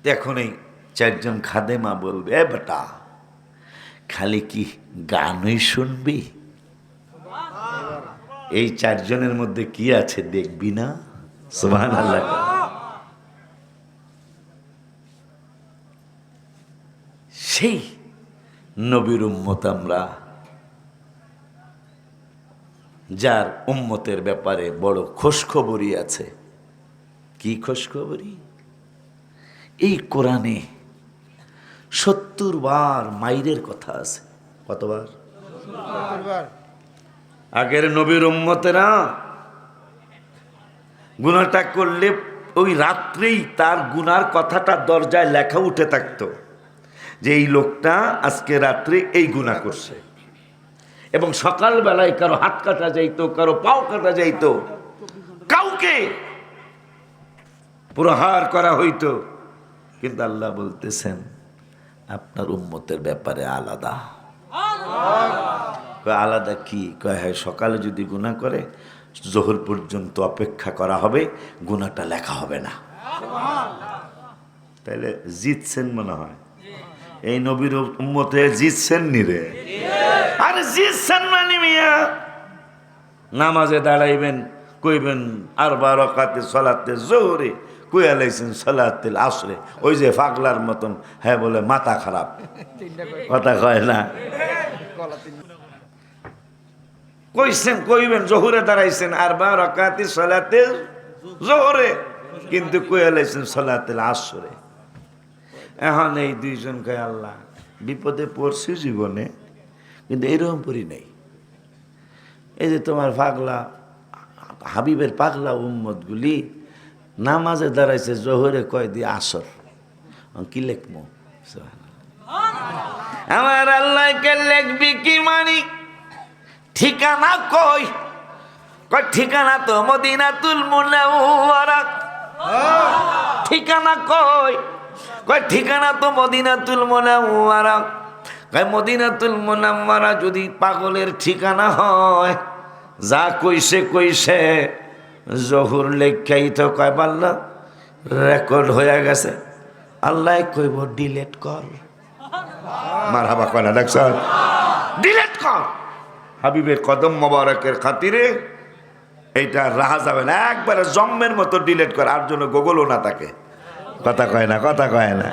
তো এখন এই চারজন খাদেমা বলবে, এ বেটা, খালি কি গানই শুনবি? এই চারজনের মধ্যে কি আছে দেখবি না? সুবহান আল্লাহ সেই নবীর উম্মত আমরা। যার উম্মতের ব্যাপারে বড় খোশখবরই আছে। কি খোশখবরই? এই কোরআনে সত্তর বার মাইরের কথা আছে। কতবার? আগের নবীর উম্মতেরা গুনাটা করলে ওই রাত্রেই তার গুনার কথাটা দরজায় লেখা উঠে থাকতো যে এই লোকটা আজকে রাত্রে এই গুণা করছে। এবং সকালবেলায় কারও হাত কাটা যাইতো কারও পাও কাটা যাইতো কাউকে প্রহার করা হইতো। কিন্তু আল্লাহ বলতেছেন, আপনার উম্মতের ব্যাপারে আলাদা। আলাদা কি? কয় হ্যাঁ সকালে যদি গুণা করে, জোহর পর্যন্ত অপেক্ষা করা হবে গুণাটা লেখা হবে না। তাহলে জিতছেন মনে হয়। এই নবীর উম্মতে জিতছেন নি রে? আরে জিতছেন মানে মিয়া, নামাজে দাঁড়াইবেন, কইবেন আর বারো কাতে সলাতে জোরে কুয়া লাইছেন সলাতে আসরে? ওই যে পাগলার মতন হ্যাঁ বলে মাথা খারাপ। কথা কয় না। কইছেন কইবেন জোহরে দাঁড়াইছেন আর বা রকাতি সলাতে জোহরে। কিন্তু কইয়া লাইছেন সলাতে আসরে? এখন এই দুইজন কয় আল্লাহ বিপদে পড়ছি জীবনে কিন্তু এরকম পরি নাই। এই যে তোমার পাগলা হাবিবের পাগলা উম্মতগুলি নামাজে দাঁড়াইছে জোহরে কয় দিয়ে আসর। কি লেখমো আমার আল্লাহকে লেখবি কি মানি? ঠিকানা কই? কয় ঠিকানা তো মদিনাতুল মুনাওয়ারা। ঠিকানা কই? কয় ঠিকানা তো মদিনাতুল মুনাওয়ারা। কয় মদিনাতুল মুনাওয়ারা যদি পাগলের ঠিকানা হয় যা কইছে কইছে। জহুর লেখাই তো কয় পাল্লা রেকর্ড হয়ে গেছে। আল্লাহ কইব ডিলেট কর। মার হাবা কয় না দেখছ? ডিলেট কর। হাবিবের কদম মোবারকের খাতিরে এইটা রাহা যাবে না। একবারে জম্মের মতো ডিলেট কর আর জন্য গুগলও না থাকে। কথা কয় না কথা কয় না।